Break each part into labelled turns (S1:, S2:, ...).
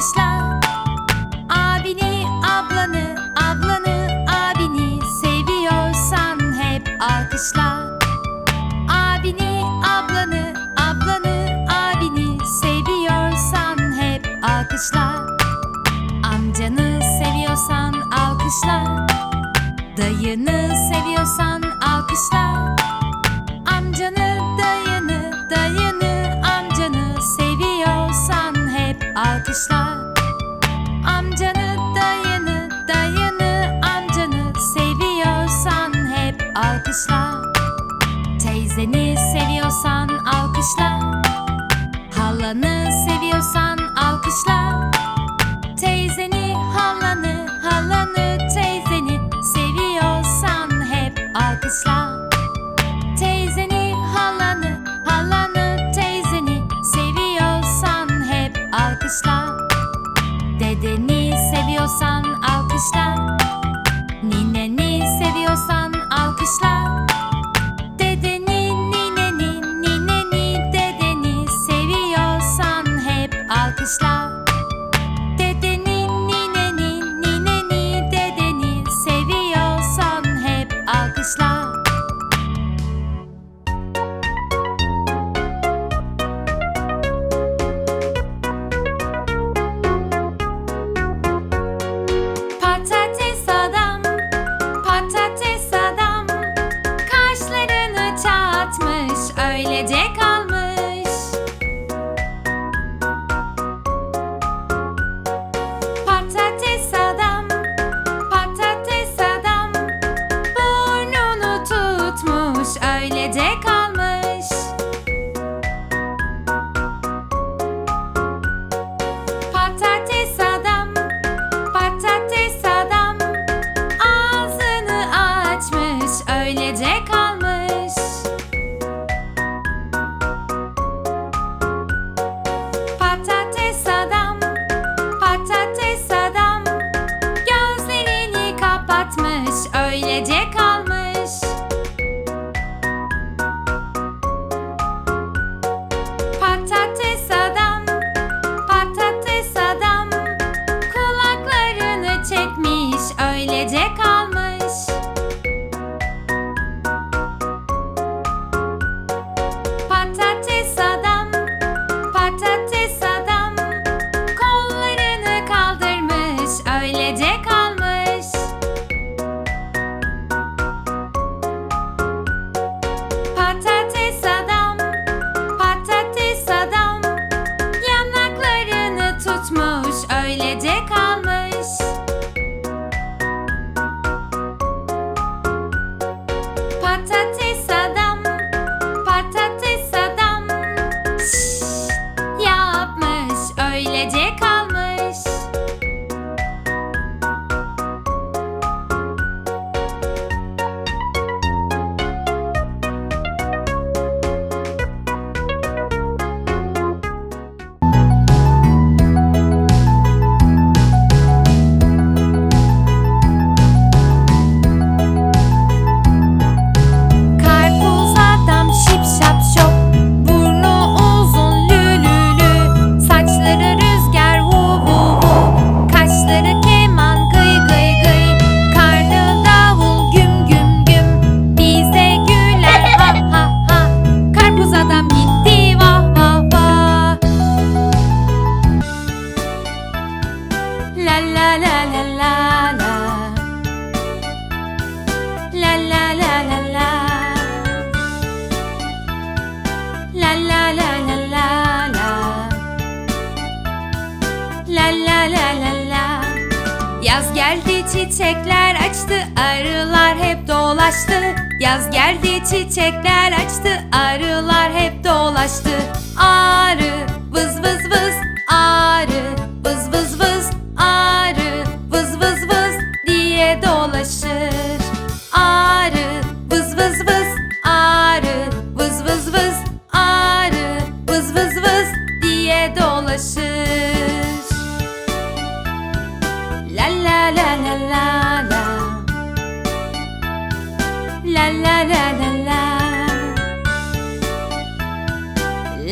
S1: alkışla Abini, ablanı, ablanı, abini Seviyorsan hep alkışla. Abini, ablanı, ablanı, abini Seviyorsan hep alkışla. Amcanı seviyorsan alkışla. Dayını seviyorsan alkışla. Teyzeni seviyorsan alkışla. Halanı seviyorsan alkışla. Yaz geldi çiçekler açtı arılar hep dolaştı. Yaz geldi çiçekler açtı arılar hep dolaştı. Arı vız vız vız arı vız vız vız.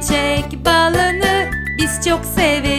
S1: Çiçek balını biz çok severiz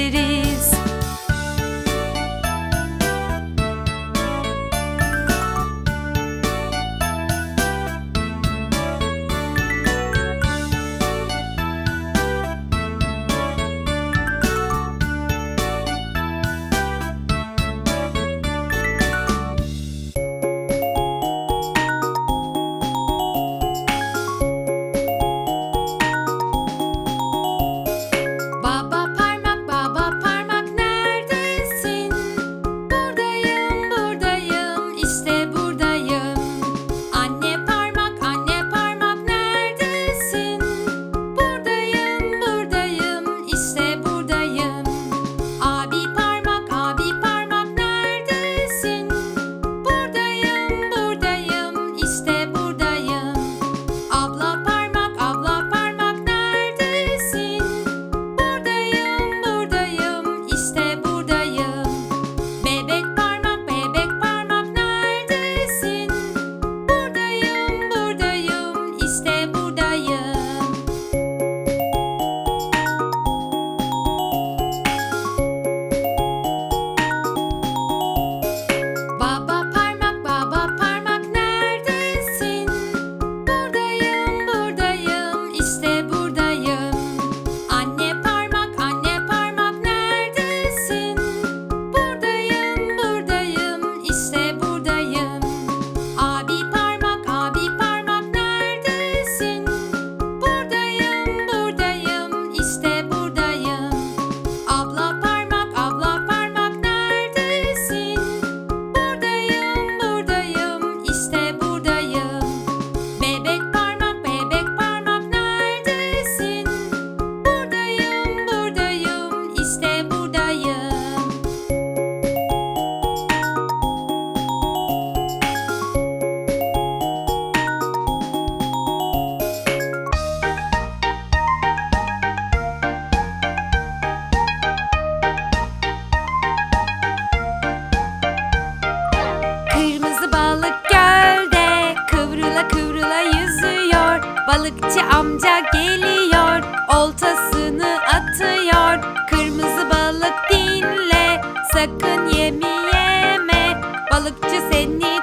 S1: atıyor. Kırmızı balık dinle, sakın yemi yeme. Balıkçı seni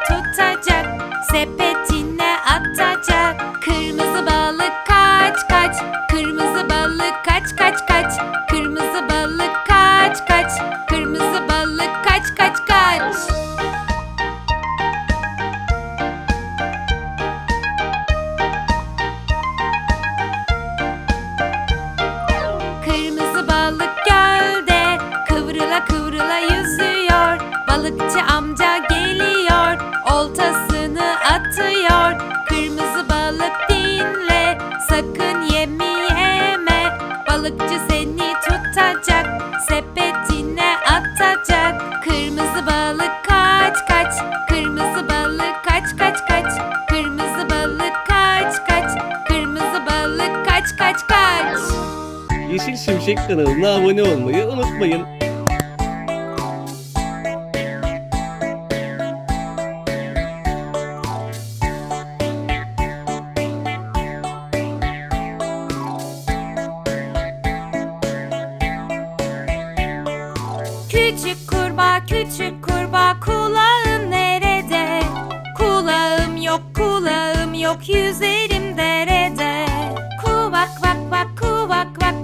S2: Şimşek kanalına abone olmayı unutmayın.
S1: Küçük kurbağa küçük kurbağa kulağın nerede? Kulağım yok kulağım yok yüzerim derede. Kuvak vak vak kuvak vak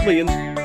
S2: olmayı unutmayın.